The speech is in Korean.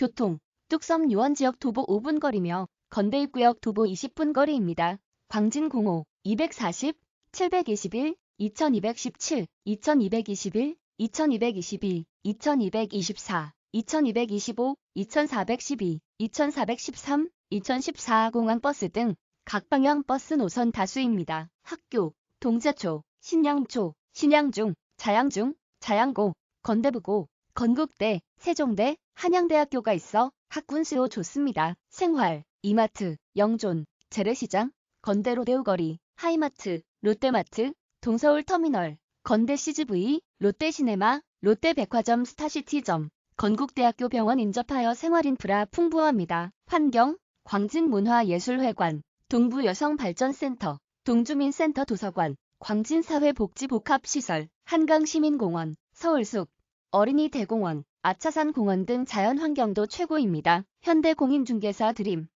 교통, 뚝섬 유원지역 도보 5분 거리며 건대입구역 도보 20분 거리입니다. 광진공호 240, 721, 2217, 2221, 2222, 2224, 2225, 2412, 2413, 2014 공항버스 등 각 방향 버스 노선 다수입니다. 학교, 동자초, 신양초, 신양중, 자양중, 자양고, 건대부고, 건국대, 세종대, 한양대학교가 있어 학군수로 좋습니다. 생활, 이마트, 영존, 재래시장, 건대 로데오거리, 하이마트, 롯데마트, 동서울 터미널, 건대 CGV, 롯데시네마, 롯데백화점 스타시티점, 건국대학교 병원 인접하여 생활인프라 풍부합니다. 환경, 광진문화예술회관, 동부여성발전센터, 동주민센터 도서관, 광진사회복지복합시설, 한강시민공원, 서울숲, 어린이 대공원, 아차산 공원 등 자연 환경도 최고입니다. 현대 공인중개사 드림,